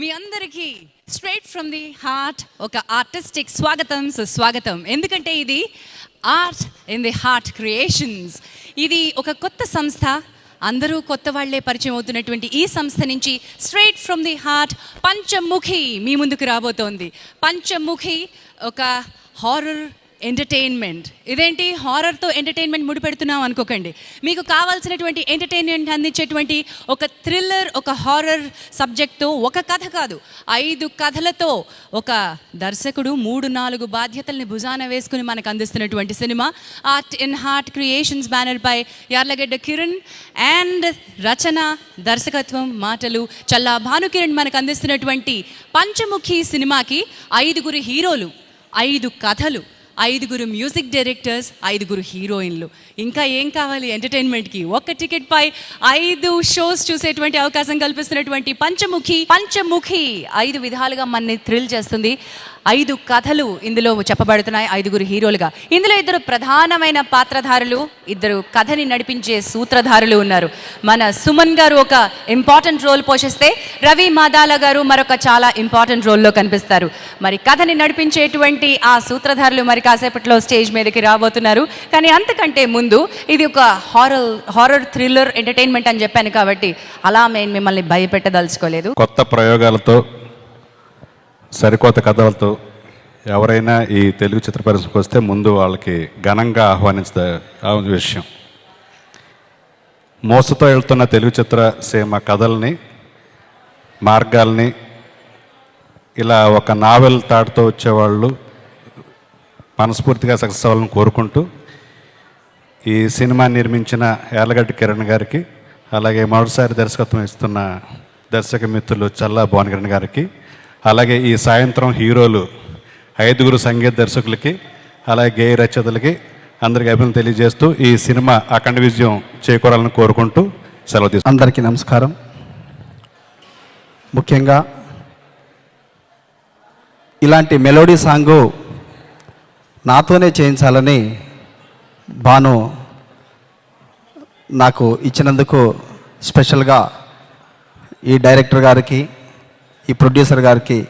మీ అందరికీ straight from the heart ఒక artistic స్వాగతం సుస్వాగతం. ఎందుకంటే ఇది art in the heart creations ఇది ఒక కొత్త సంస్థ. అందరూ కొత్త వాళ్ళే పరిచయం అవుతున్నటువంటి ఈ సంస్థ నుంచి straight from the heart Panchamukhi మీ ముందుకు రాబోతోంది. పంచముఖి ఒక హారర్ ఎంటర్టైన్మెంట్ ఇదేంటి? హారర్తో ఎంటర్టైన్మెంట్ ముడిపెడుతున్నాం అనుకోకండి. మీకు కావాల్సినటువంటి ఎంటర్టైన్మెంట్ అందించేటువంటి ఒక థ్రిల్లర్ ఒక హారర్ సబ్జెక్ట్తో ఒక కథ కాదు. ఐదు కథలతో ఒక దర్శకుడు మూడు నాలుగు బాధ్యతల్ని భుజాన వేసుకుని మనకు అందిస్తున్నటువంటి cinema art in heart creations banner pi Yarlagadda Kiran and రచన దర్శకత్వం మాటలు చల్లా భానుకిరణ్ మనకు అందిస్తున్నటువంటి పంచముఖి సినిమాకి ఐదుగురు హీరోలు ఐదు కథలు. ఐదుగురు మ్యూజిక్ డైరెక్టర్స్ ఐదుగురు హీరోయిన్లు. ఇంకా ఏం కావాలి ఎంటర్టైన్మెంట్కి ఒక్క టికెట్ పై ఐదు షోస్ చూసేటువంటి అవకాశం కల్పిస్తున్నటువంటి పంచముఖి. పంచముఖి ఐదు విధాలుగా మనని థ్రిల్ చేస్తుంది. ఐదు కథలు ఇందులో చెప్పబడుతున్నాయి ఐదుగురు హీరోలుగా. ఇందులో ఇద్దరు ప్రధానమైన పాత్రధారులు ఇద్దరు కథని నడిపించే సూత్రధారులు ఉన్నారు. మన సుమన్ గారు ఒక ఇంపార్టెంట్ రోల్ పోషిస్తే రవి మాదాల గారు మరొక చాలా ఇంపార్టెంట్ రోల్లో కనిపిస్తారు. మరి కథని నడిపించేటువంటి ఆ సూత్రధారులు మరి కాసేపట్లో స్టేజ్ మీదకి రాబోతున్నారు. కానీ అంతకంటే ముందు ఇది ఒక హారర్ హారర్ థ్రిల్లర్ ఎంటర్టైన్మెంట్ అని చెప్పాను కాబట్టి అలా మేము మిమ్మల్ని భయపెట్టదలుచుకోలేదు. కొత్త ప్రయోగాలతో సరికొత్త కథలతో ఎవరైనా ఈ తెలుగు చిత్ర పరిశ్రమకు వస్తే ముందు వాళ్ళకి ఘనంగా ఆహ్వానించే విషయం. మోసతో వెళ్తున్న తెలుగు చిత్ర సీమ కథల్ని మార్గాల్ని ఇలా ఒక నావెల్ తాడుతో వచ్చేవాళ్ళు మనస్ఫూర్తిగా సక్సెస్ అవ్వాలని కోరుకుంటూ ఈ సినిమా నిర్మించిన యార్లగడ్డ కిరణ్ గారికి అలాగే మరోసారి దర్శకత్వం ఇస్తున్న దర్శక మిత్రులు చల్లా భువనకిరణ్ గారికి అలాగే ఈ సాయంత్రం హీరోలు ఐదుగురు సంగీత దర్శకులకి అలాగే గేయ రచయితలకి అందరికీ అభినందన తెలియజేస్తూ ఈ సినిమా అఖండ విజయం చేకూరాలని కోరుకుంటూ సెలవు తీసుకు అందరికీ నమస్కారం. ముఖ్యంగా ఇలాంటి మెలోడీ సాంగు నాతోనే చేయించాలని భాను నాకు ఇచ్చినందుకు స్పెషల్గా ఈ డైరెక్టర్ గారికి ఈ ప్రొడ్యూసర్ గారికి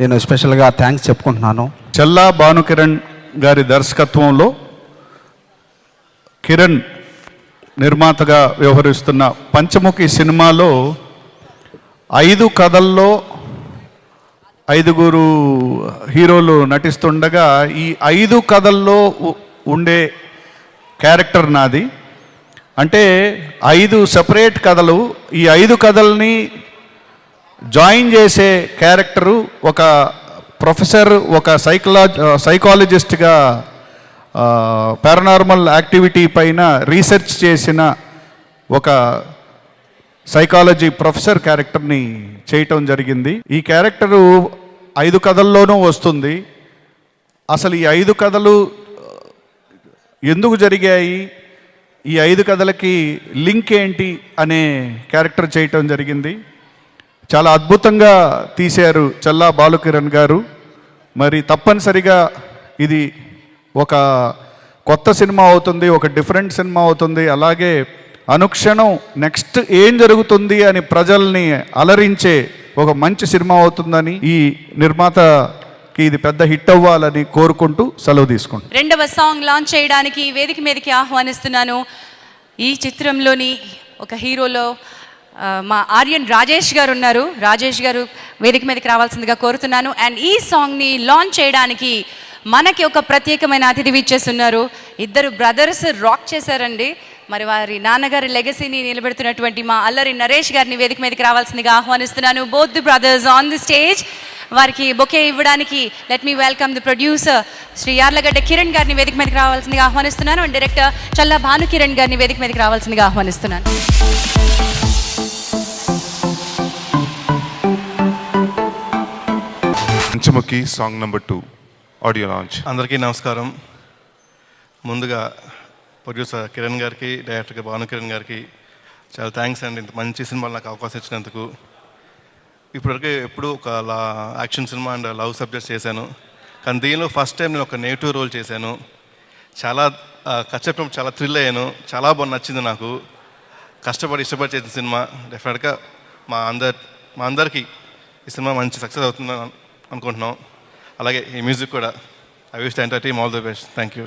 నేను స్పెషల్గా థ్యాంక్స్ చెప్పుకుంటున్నాను. చల్లా భానుకిరణ్ గారి దర్శకత్వంలో కిరణ్ నిర్మాతగా వ్యవహరిస్తున్న పంచముఖి సినిమాలో ఐదు కథల్లో ఐదుగురు హీరోలు నటిస్తుండగా ఈ ఐదు కథల్లో ఉండే క్యారెక్టర్ నాది. అంటే ఐదు సెపరేట్ కథలు. ఈ ఐదు కథల్ని జాయిన్ చేసే క్యారెక్టరు ఒక ప్రొఫెసర్ ఒక సైకలాజ్ సైకాలజిస్ట్గా పారానార్మల్ యాక్టివిటీ పైన రీసెర్చ్ చేసిన ఒక సైకాలజీ ప్రొఫెసర్ క్యారెక్టర్ని చేయటం జరిగింది. ఈ క్యారెక్టరు ఐదు కథల్లోనూ వస్తుంది. అసలు ఈ ఐదు కథలు ఎందుకు జరిగాయి? ఈ ఐదు కథలకి లింక్ ఏంటి? అనే క్యారెక్టర్ చేయటం జరిగింది. చాలా అద్భుతంగా తీశారు చల్లా బాలుకిరణ్ గారు. మరి తప్పనిసరిగా ఇది ఒక కొత్త సినిమా అవుతుంది ఒక డిఫరెంట్ సినిమా అవుతుంది. అలాగే అనుక్షణం నెక్స్ట్ ఏం జరుగుతుంది అని ప్రజల్ని అలరించే ఒక మంచి సినిమా అవుతుందని ఈ నిర్మాతకి ఇది పెద్ద హిట్ అవ్వాలని కోరుకుంటూ సెలవు తీసుకుంటాను రెండవ సాంగ్ లాంచ్ చేయడానికి వేదిక మీదకి ఆహ్వానిస్తున్నాను. ఈ చిత్రంలోని ఒక హీరోలో మా ఆర్యన్ రాజేష్ గారు ఉన్నారు. రాజేష్ గారు వేదిక మీదకి రావాల్సిందిగా కోరుతున్నాను. అండ్ ఈ సాంగ్ని లాంచ్ చేయడానికి మనకి ఒక ప్రత్యేకమైన అతిథి ఇచ్చేస్తున్నారు ఇద్దరు బ్రదర్స్ రాక్ చేశారండి. మరి వారి నాన్నగారి లెగసీని నిలబెడుతున్నటువంటి మా అల్లరి నరేష్ గారిని వేదిక మీదకి రావాల్సిందిగా ఆహ్వానిస్తున్నాను. Both the brothers on the stage వారికి బొకే ఇవ్వడానికి let me welcome the producer Shri Yarlagadda Kiran గారిని వేదిక మీదకి రావాల్సిందిగా ఆహ్వానిస్తున్నాను. అండ్ డైరెక్టర్ చల్లా భాను కిరణ్ గారిని వేదిక మీదకి రావాల్సిందిగా ఆహ్వానిస్తున్నాను. Panchamukhi song number two audio launch అందరికీ నమస్కారం. ముందుగా ప్రొడ్యూసర్ కిరణ్ గారికి డైరెక్టర్ భాను కిరణ్ గారికి చాలా థ్యాంక్స్ అండి. ఇంత మంచి సినిమాలు నాకు అవకాశం ఇచ్చినందుకు. ఇప్పటివరకు ఎప్పుడు ఒక లా action cinema and love subject చేశాను. కానీ దీనిలో ఫస్ట్ టైం నేను ఒక నెగిటివ్ రోల్ చేశాను. చాలా ఆ, కష్టపడి చాలా థ్రిల్ అయ్యాను. చాలా బాగా నచ్చింది నాకు. కష్టపడి ఇష్టపడి చేసిన సినిమా. డెఫినెట్గా మా అందరి మా అందరికీ ఈ సినిమా మంచి సక్సెస్ అవుతుందని అనుకుంటున్నాం. అలాగే ఈ మ్యూజిక్ కూడా. I wish entire team all the best thank you